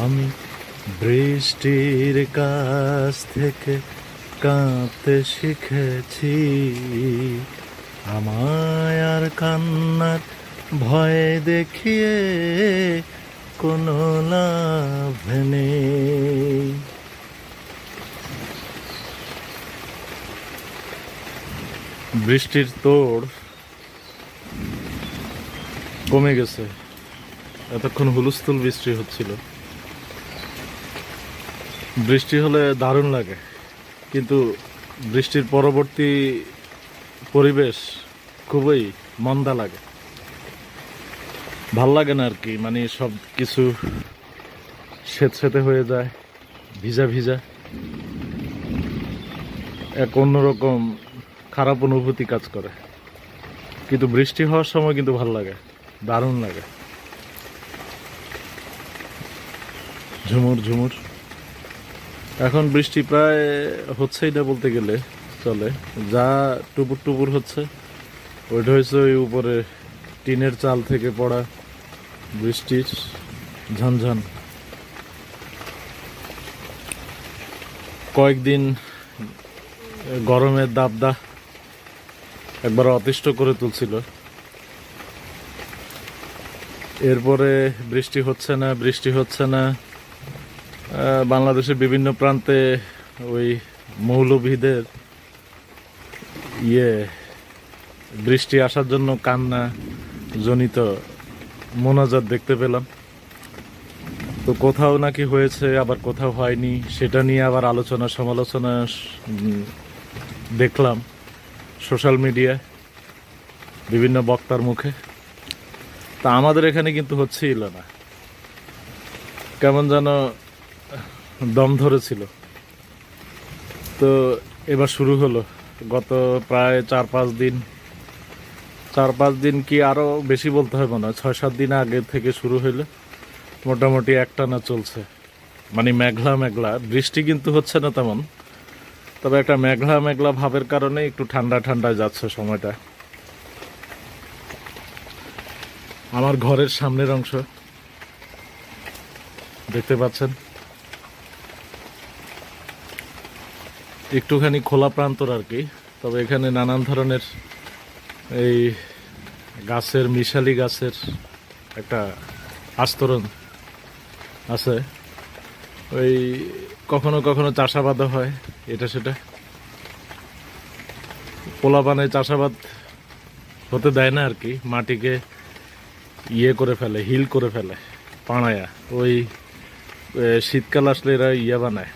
আমি বৃষ্টির কাছ থেকে কাঁদতে শিখেছি। আমায় আর কান্নার ভয় দেখিয়ে কোনো লাভ নেই। বৃষ্টির তোড় কমে গেছে। এতক্ষণ হুলস্থুল বৃষ্টি হচ্ছিল। বৃষ্টি হলে দারুণ লাগে, কিন্তু বৃষ্টির পরবর্তী পরিবেশ খুবই মন্দা লাগে। ভালো লাগে না আর কি মানে সব কিছু স্বেতসেতে হয়ে যায়, ভিজা ভিজা। এক অন্যরকম খারাপ অনুভূতি কাজ করে। কিন্তু বৃষ্টি হওয়ার সময় কিন্তু ভালো লাগে, দারুণ লাগে। ঝুমুর ঝুমুর। এখন বৃষ্টি প্রায় হচ্ছেই না বলতে গেলে, চলে। যা টুপুর টুপুর হচ্ছে, ওইটা হয়েছে ওই উপরে টিনের চাল থেকে পড়া বৃষ্টির ঝনঝন। কয়েকদিন গরমের দাবদাহ একবার অতিষ্ঠ করে তুলছিল। এরপরে বৃষ্টি হচ্ছে না, বৃষ্টি হচ্ছে না। বাংলাদেশের বিভিন্ন প্রান্তে ওই মৌলভীদের ইয়ে বৃষ্টি আসার জন্য কান্না জনিত মোনাজাত দেখতে পেলাম। তো কোথাও নাকি হয়েছে, আবার কোথাও হয়নি, সেটা নিয়ে আবার আলোচনা, সমালোচনা দেখলাম সোশ্যাল মিডিয়ায় বিভিন্ন বক্তার মুখে। তা আমাদের এখানে কিন্তু হচ্ছেই না। কেমন যেন দম ধরেছিল। তো এবার শুরু হলো। গত প্রায় চার পাঁচ দিন, চার পাঁচ দিন কি আরও বেশি বলতে হবে না, ছয় সাত দিন আগে থেকে শুরু হইল। মোটামুটি একটানা চলছে। মানে মেঘলা মেঘলা, বৃষ্টি কিন্তু হচ্ছে না তেমন। তবে একটা মেঘলা মেঘলা ভাবের কারণে একটু ঠান্ডা ঠান্ডা যাচ্ছে সময়টা। আমার ঘরের সামনের অংশ, দেখতে পাচ্ছেন? একটুখানি খোলা প্রান্তর আর কি। তবে এখানে নানান ধরনের এই গাছের, মিশালি গাছের একটা আস্তরণ আছে। ওই কখনো কখনো চাষাবাদও হয়, এটা সেটা। পোলাপানে চাষাবাদ হতে দেয় না আর কি। মাটিকে ইয়ে করে ফেলে, হিল করে ফেলে পাড়ায়া ওই শীতকাল আসলে এরা ইয়ে বানায়।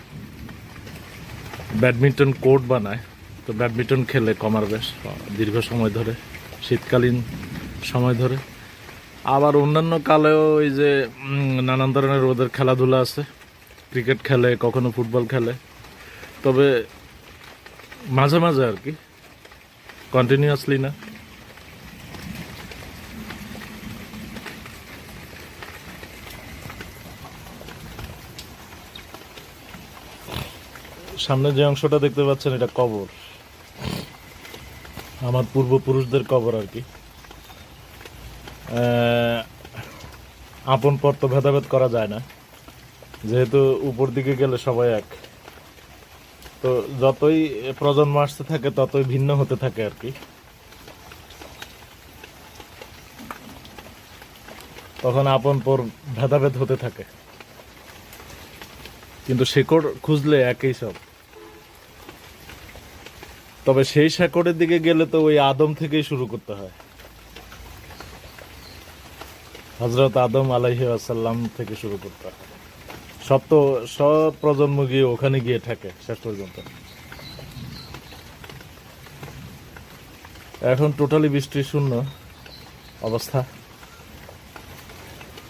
ব্যাডমিন্টন কোর্ট বানায়। তো ব্যাডমিন্টন খেলে কমার বেশ দীর্ঘ সময় ধরে, শীতকালীন সময় ধরে। আবার অন্যান্য কালেও এই যে নানান ধরনের ওদের খেলাধুলা আছে। ক্রিকেট খেলে, কখনো ফুটবল খেলে। তবে মাঝে মাঝে আর কি কন্টিনিউয়াসলি না। সামনে যে অংশটা দেখতে পাচ্ছেন, এটা কবর। আমার পূর্বপুরুষদের কবর আর কি। আপন পর তো ভেদাভেদ করা যায় না। যেহেতু উপর দিকে গেলে সবাই এক। তো যতই প্রজন্ম আসতে থাকে, ততই ভিন্ন হতে থাকে আর কি। তখন আপন পর ভেদাভেদ হতে থাকে। কিন্তু শেকড় খুঁজলে একই সব। তবে সেই শেকড়ের দিকে গেলে তো ওই আদম থেকেই শুরু করতে হয়। হজরত আদম আলাইহি আসাল্লাম থেকে শুরু করতে হয়। সব তো, সব প্রজন্ম গিয়ে ওখানে গিয়ে থাকে শেষ পর্যন্ত। এখন টোটালি বৃষ্টি শূন্য অবস্থা।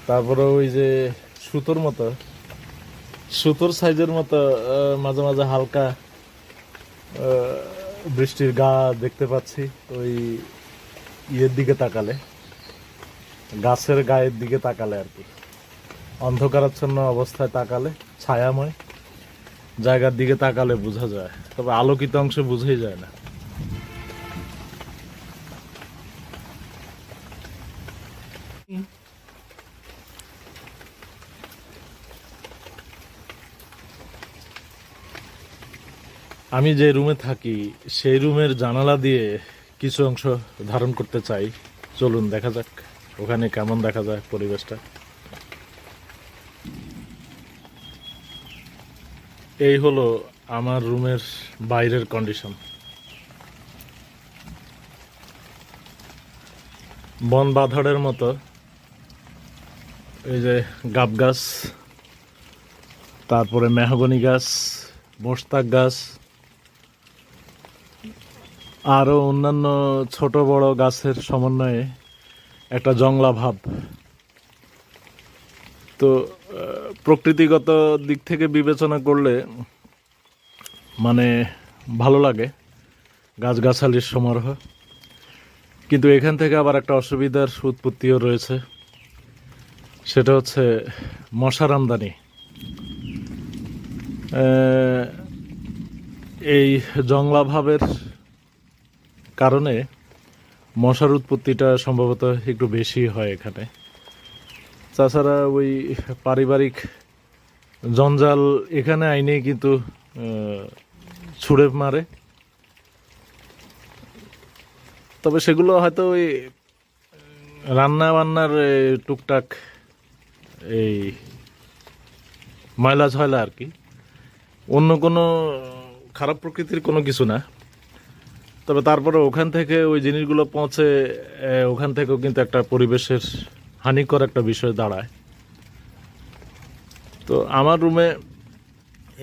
তারপরে ওই যে সুতোর মতো, সুতোর সাইজের মতো মাঝে মাঝে হালকা বৃষ্টির গা দেখতে পাচ্ছি ওই ইয়ের দিকে তাকালে, গাছের গায়ের দিকে তাকালে আর কি। অন্ধকারাচ্ছন্ন অবস্থায় তাকালে, ছায়াময় জায়গার দিকে তাকালে বোঝা যায়, তবে আলোকিত অংশ বুঝেই যায় না। আমি যে রুমে থাকি, সেই রুমের জানালা দিয়ে কিছু অংশ ধারণ করতে চাই। চলুন, দেখা যাক ওখানে কেমন দেখা যায় পরিবেশটা। এই হলো আমার রুমের বাইরের কন্ডিশন। বন বাঁধড়ের মতো। এই যে গাব গাছ, তারপরে মেহগনি গাছ মোস্তাক গাছ আরও অন্যান্য ছোট বড় গাছের সমন্বয়ে একটা জংলা ভাব। তো প্রকৃতিগত দিক থেকে বিবেচনা করলে মানে ভালো লাগে গাছগাছালির সমারোহ। কিন্তু এখান থেকে আবার একটা অসুবিধার উৎপত্তিও রয়েছে। সেটা হচ্ছে মশার আমদানি। এই জংলা ভাবের কারণে মশার উৎপত্তিটা সম্ভবত একটু বেশি হয় এখানে। তাছাড়া ওই পারিবারিক জঞ্জাল এখানে আইনে কিন্তু ছুঁড়ে মারে। তবে সেগুলো হয়তো ওই রান্না বান্নার টুকটাক এই ময়লা ঝয়লা আর কি। অন্য কোনো খারাপ প্রকৃতির কোনো কিছু না। তবে তারপরে ওখান থেকে ওই জিনিসগুলো পৌঁছে ওখান থেকেও কিন্তু একটা পরিবেশের হানিকর একটা বিষয় দাঁড়ায়। তো আমার রুমে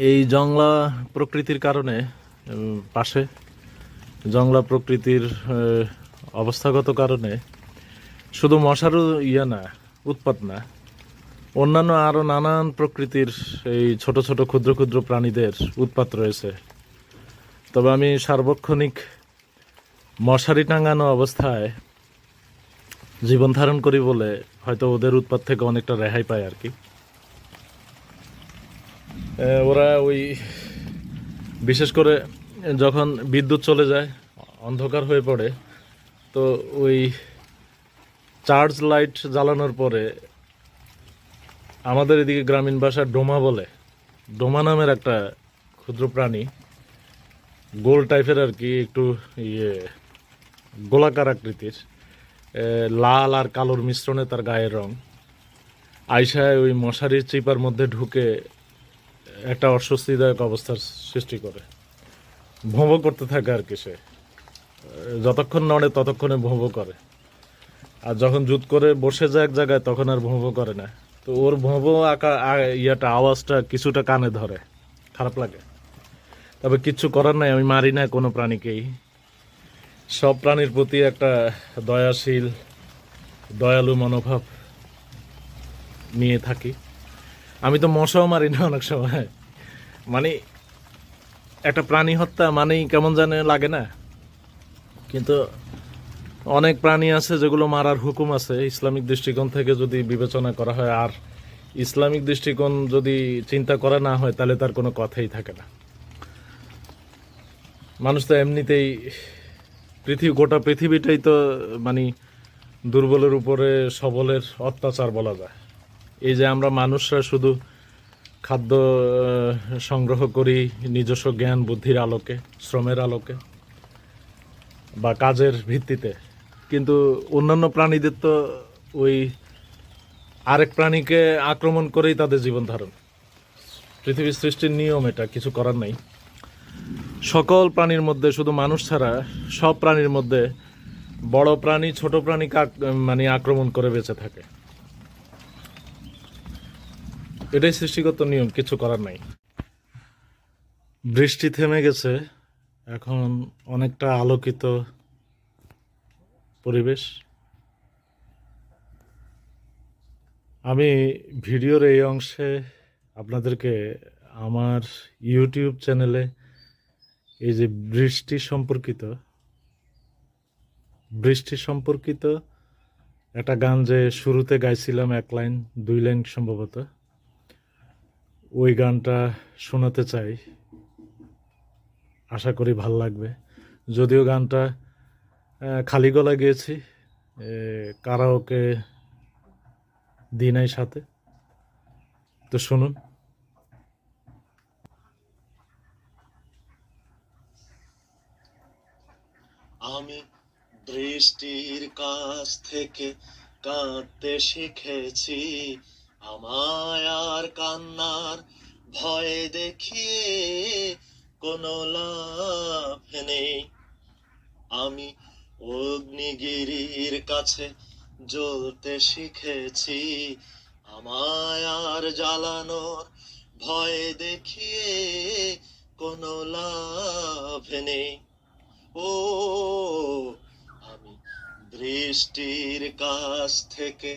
এই জংলা প্রকৃতির কারণে পাশে জংলা প্রকৃতির অবস্থাগত কারণে শুধু মশারও ইয়ে না, উৎপাত না, অন্যান্য আরও নানান প্রকৃতির এই ছোট ছোট ক্ষুদ্র ক্ষুদ্র প্রাণীদের উৎপাত রয়েছে। তবে আমি সার্বক্ষণিক মশারি টাঙানো অবস্থায় জীবন ধারণ করি বলে হয়তো ওদের উৎপাত থেকে অনেকটা রেহাই পায় আর কি। ওরা ওই বিশেষ করে যখন বিদ্যুৎ চলে যায়, অন্ধকার হয়ে পড়ে, তো ওই চার্জ লাইট জ্বালানোর পরে আমাদের এদিকে গ্রামীণ ভাষায় ডোমা বলে। ডোমা নামের একটা ক্ষুদ্র প্রাণী, গোল টাইপের আর কি, একটু ইয়ে গোলাকার আকৃতির লাল আর কালোর মিশ্রণে তার গায়ের রং। আইসায় ওই মশারির চিপার মধ্যে ঢুকে একটা অস্বস্তিদায়ক অবস্থার সৃষ্টি করে। ভোঁ করতে থাকে আর কি সে। যতক্ষণ নড়ে ততক্ষণে ভোঁ করে। আর যখন জুত করে বসে যায় এক জায়গায়, তখন আর ভোঁ করে না। তো ওর ভোঁ আঁকা ইয়েটা, আওয়াজটা কিছুটা কানে ধরে। খারাপ লাগে। তবে কিচ্ছু করার নাই, আমি মারি না কোনো প্রাণীকেই। সব প্রাণীর প্রতি একটা দয়াশীল, দয়ালু মনোভাব নিয়ে থাকি। আমি তো মশাও মারি না অনেক সময়। মানে একটা প্রাণী হত্যা মানেই কেমন জানে লাগে না। কিন্তু অনেক প্রাণী আছে যেগুলো মারার হুকুম আছে। ইসলামিক দৃষ্টিকোণ থেকে যদি বিবেচনা করা হয়, আর ইসলামিক দৃষ্টিকোণ যদি চিন্তা করা না হয়, তাহলে তার কোনো কথাই থাকে না। মানুষ তো এমনিতেই পৃথিবী, গোটা পৃথিবীটাই তো মানে দুর্বলের উপরে সবলের অত্যাচার বলা যায়। এই যে আমরা মানুষরা শুধু খাদ্য সংগ্রহ করি নিজস্ব জ্ঞান, বুদ্ধির আলোকে, শ্রমের আলোকে বা কাজের ভিত্তিতে। কিন্তু অন্যান্য প্রাণীদের তো ওই আরেক প্রাণীকে আক্রমণ করেই তাদের জীবন ধারণ পৃথিবীর সৃষ্টির নিয়ম এটা, কিছু করার নাই। সকল প্রাণীর মধ্যে, শুধু মানুষ ছাড়া, সব প্রাণীর মধ্যে বড় প্রাণী, ছোট প্রাণীকে আক- মানে আক্রমণ করে বেঁচে থাকে। এটাই সৃষ্টিগত নিয়ম, কিছু করার নাই। বৃষ্টি থেমে গেছে, এখন অনেকটা আলোকিত পরিবেশ। আমি ভিডিওর এই অংশে আপনাদেরকে আমার ইউটিউব চ্যানেলে এই যে বৃষ্টি সম্পর্কিত বৃষ্টি সম্পর্কিত একটা গান যে শুরুতে গাইছিলাম এক লাইন, দুই লাইন সম্ভবত, ওই গানটা শোনাতে চাই। আশা করি ভালো লাগবে। যদিও গানটা খালি গলা গেয়েছি কারাওকে দিনাই সাথে। তো শুনুন আমি বৃষ্টির কাছ থেকে কাঁদতে শিখেছি। আমায় আর কান্নার ভয় দেখিয়ে কোনো লাভ নেই। আমি অগ্নিগিরির কাছে জ্বলতে শিখেছি। আমায় আর জ্বালানোর ভয় দেখিয়ে কোনো লাভ নেই। ও বৃষ্টির কাছ থেকে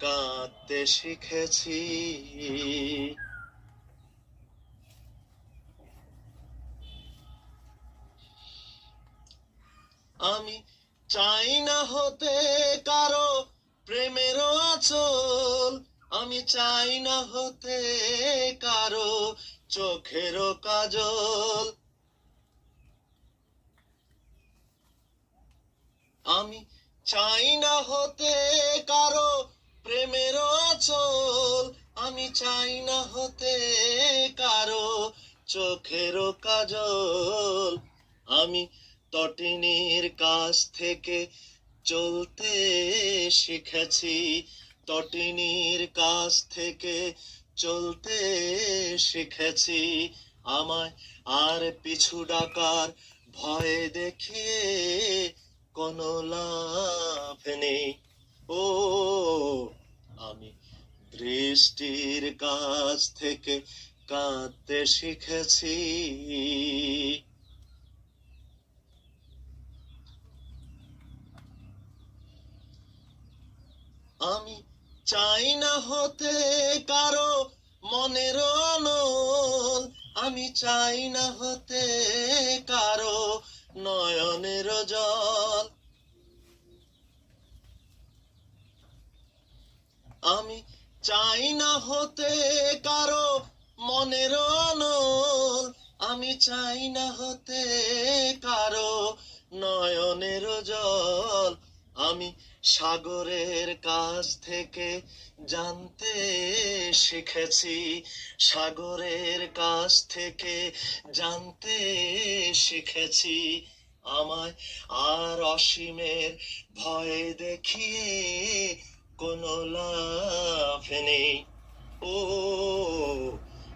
কাঁদতে শিখেছি। আমি চাই না হতে কারও প্রেমের আচল। আমি চাই না হতে কারও চোখের কাজল। আমি চাই না হতে কারও প্রেমের আচল। আমি চাই না হতে কারও চোখের কাজল। আমি তটিনীর কাছ থেকে চলতে শিখেছি। তটিনীর কাছ থেকে চলতে শিখেছি। আমায় আর পিছু ডাকার ভয় দেখিয়ে কোনো লাভ নেই। ও, আমি বৃষ্টির কাছ থেকে কাঁদতে শিখেছি। আমি চাই না হতে কারও মনের আমি চাই না হতে কারও নয়নের জল। আমি চাই না হতে কারও মনের অনল আমি চাই না হতে কারও নয়নের জল। আমি সাগরের কাছ থেকে জানতে শিখেছি, সাগরের কাছ থেকে জানতে শিখেছি। আমায় আর অসীমের ভয় দেখিয়ে কোনো লাভ নেই। ও,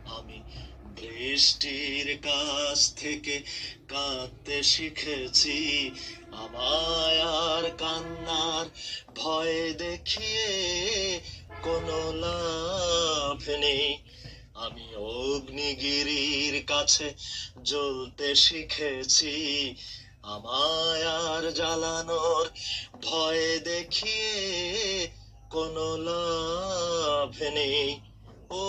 আমি বৃষ্টির কাছ থেকে কাঁদতে শিখেছি। আমায় আর কান্নার ভয় দেখিয়ে কোনো লাভ নেই। আমি অগ্নিগিরির কাছে জ্বলতে শিখেছি। আমায় আর জ্বালানোর ভয় দেখিয়ে কোনো লাভ নেই। ও,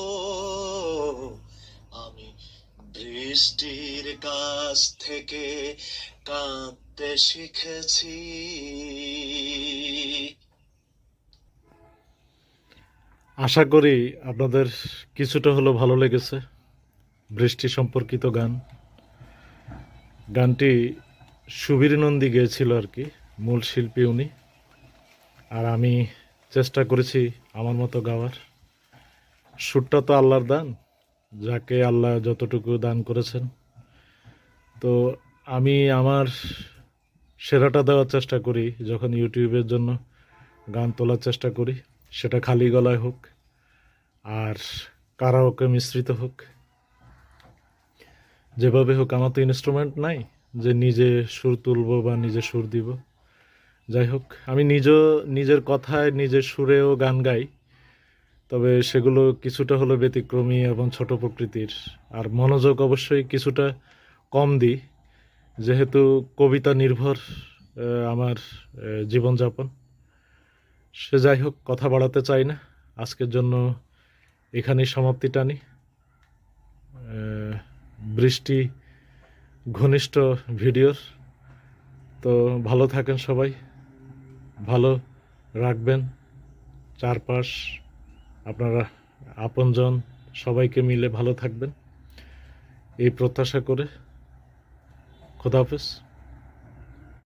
আমি বৃষ্টির কাছ থেকে কাঁদতে শিখেছি। আশা করি আপনাদের কিছুটা হলো ভালো লেগেছে বৃষ্টি সম্পর্কিত গান। গানটি সুবীর নন্দী গেয়েছিল আর কি, মূল শিল্পী উনি। আর আমি চেষ্টা করেছি আমার মতো গাওয়ার। সুরটা তো আল্লাহর দান, যাকে আল্লাহ যতটুকু দান করেছেন। তো আমি আমার সেরাটা দেওয়ার চেষ্টা করি, যখন ইউটিউবের জন্য গান তোলার চেষ্টা করি, সেটা খালি গলায় হোক, আর কারা কারাওকে মিশ্রিত হোক। যেভাবে হোক, আমার তো ইনস্ট্রুমেন্ট নাই যে নিজে সুর তুলব বা নিজে সুর দিব। যাই হোক, আমি নিজ নিজের কথায় নিজের সুরেও গান গাই, তবে সেগুলো কিছুটা হলো ব্যতিক্রমী এবং ছোট প্রকৃতির। আর মনোযোগ অবশ্যই কিছুটা কম দিই, যেহেতু কবিতা নির্ভর আমার জীবনযাপন। সে যাই হোক, কথা বাড়াতে চাই না। আজকের জন্য এখানেই সমাপ্তি টানি। বৃষ্টি ঘনিষ্ঠ ভিডিওর। তো ভালো থাকেন সবাই। ভালো রাখবেন। চারপাশ আপনারা আপনজন সবাইকে মিলে ভালো থাকবেন। এই প্রত্যাশা করে খোদাহাফেজ